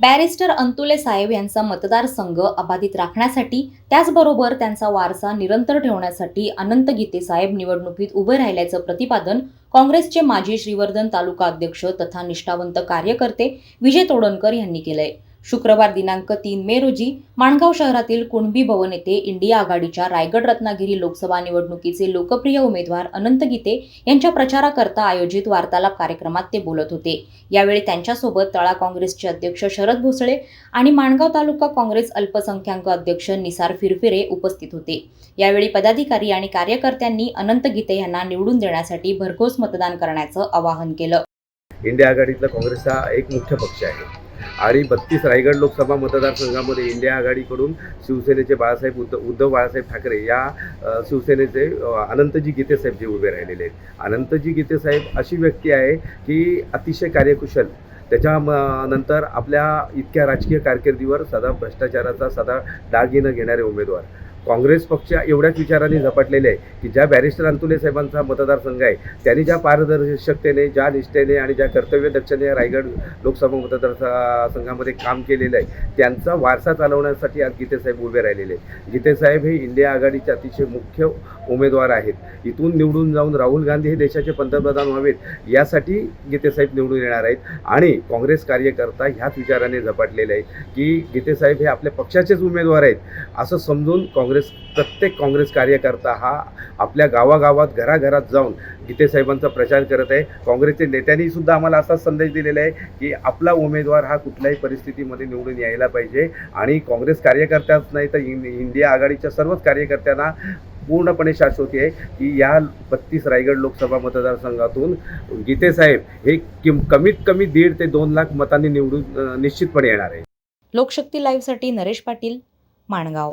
Barrister Antule साहेब यांचा मतदारसंघ अबाधित राखण्यासाठी त्याचबरोबर त्यांचा वारसा निरंतर ठेवण्यासाठी अनंत गीते साहेब निवडणुकीत उभे राहिल्याचं प्रतिपादन काँग्रेसचे माजी श्रीवर्धन तालुका अध्यक्ष तथा निष्ठावंत कार्यकर्ते विजय तोडणकर यांनी केलंय. शुक्रवार दिनांक तीन मे रोजी माणगाव शहरातील कुणबी भवन येथे इंडिया आघाडीच्या रायगड रत्नागिरी लोकसभा निवडणुकीचे लोकप्रिय उमेदवार अनंत गीते यांच्या प्रचाराकरता आयोजित वार्तालाप कार्यक्रमात ते बोलत होते. यावेळी त्यांच्यासोबत तळा काँग्रेसचे अध्यक्ष शरद भोसळे आणि माणगाव तालुका काँग्रेस अल्पसंख्याक अध्यक्ष निसार फिरफिरे उपस्थित होते. यावेळी पदाधिकारी आणि कार्यकर्त्यांनी अनंत गीते यांना निवडून देण्यासाठी भरघोस मतदान करण्याचं आवाहन केलं. इंडिया आघाडीतला काँग्रेस हा एक मुख्य पक्ष आहे. आणि बत्तीस रायगड लोकसभा मतदारसंघामध्ये इंडिया आघाडीकडून शिवसेनेचे बाळासाहेब उद्धव उद्धव बाळासाहेब ठाकरे या शिवसेनेचे अनंतजी गीतेसाहेब जे उभे राहिलेले आहेत. अनंतजी गीतेसाहेब अशी व्यक्ती आहे की अतिशय कार्यकुशल. त्याच्या म- नंतर आपल्या इतक्या राजकीय कारकिर्दीवर सदा भ्रष्टाचाराचा सदा डाग घेणं घेणारे उमेदवार. काँग्रेस पक्ष एवढ्याच विचाराने झपाटलेले आहे की ज्या बॅरिस्टर अंतुले साहेबांचा मतदारसंघ आहे त्यांनी ज्या पारदर्शकतेने ज्या निष्ठेने आणि ज्या कर्तव्यदक्षतेने रायगड लोकसभा मतदारसंघामध्ये काम केलेलं आहे त्यांचा वारसा चालवण्यासाठी आज गीतेसाहेब उभे राहिलेले गीतेसाहेब हे इंडिया आघाडीचे अतिशय मुख्य उमेदवार आहेत. इथून निवडून जाऊन राहुल गांधी हे देशाचे पंतप्रधान व्हावेत यासाठी गीतेसाहेब निवडून येणार आहेत. आणि काँग्रेस कार्यकर्ता ह्याच विचाराने झपाटलेले आहेत की गीतेसाहेब हे आपल्या पक्षाचेच उमेदवार आहेत असं समजून काँग्रेस प्रत्येक काँग्रेस कार्यकर्ता हा आपल्या गावागावात घराघरात जाऊन गीतेसाहेबांचा प्रचार करत आहे. काँग्रेसच्या नेत्यांनी सुद्धा आम्हाला असाच संदेश दिलेला आहे की आपला उमेदवार हा कुठल्याही परिस्थितीमध्ये निवडून यायला पाहिजे. आणि काँग्रेस कार्यकर्त्याच नाही तर इंडिया आघाडीच्या सर्वच कार्यकर्त्यांना पूर्णपणे शाश्वती आहे की या बत्तीस रायगड लोकसभा मतदारसंघातून गीतेसाहेब हे किम कमीत कमी दीड ते दोन लाख मतांनी निवडून निश्चितपणे येणार आहे. लोकशक्ती लाईव्हसाठी नरेश पाटील माणगाव.